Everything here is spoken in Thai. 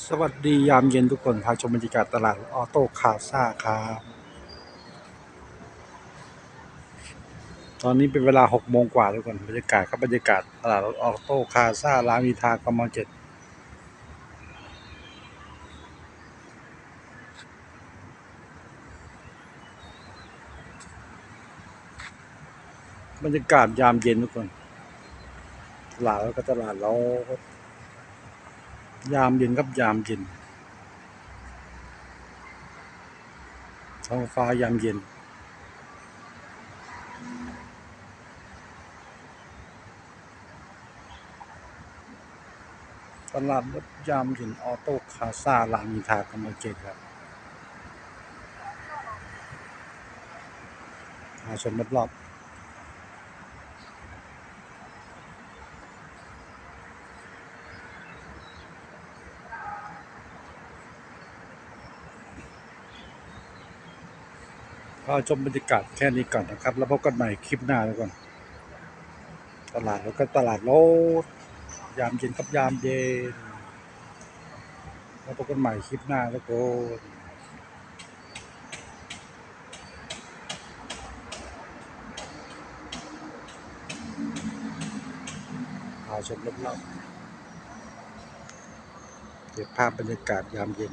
สวัสดียามเย็นทุกคนพาชมบรรยากาศตลาดออโต้คาซ่าครับตอนนี้เป็นเวลา6โมงกว่าทุกคนบรรยากาศครับบรรยากาศตลาดออโต้คาซ่ารามอินทากมเจ็ดบรรยากาศยามเย็นทุกคนตลาดแล้วก็ตลาดเรา ยามเย็นครับยามเย็นท้องฟ้ายามเย็น ตลาดรถยามเย็นออโต้คาซาลามินทากำมะเกตครับมาชมรอบๆ ก็ชมบรรยากาศแค่นี้ก่อนนะครับ แล้วพบกันใหม่คลิปหน้าแล้วก่อน ตลาดแล้วก็ตลาดรถยามเย็นกับยามเย็น แล้วพบกันใหม่คลิปหน้าแล้วก็พาชมรอบๆเก็บภาพบรรยากาศยามเย็น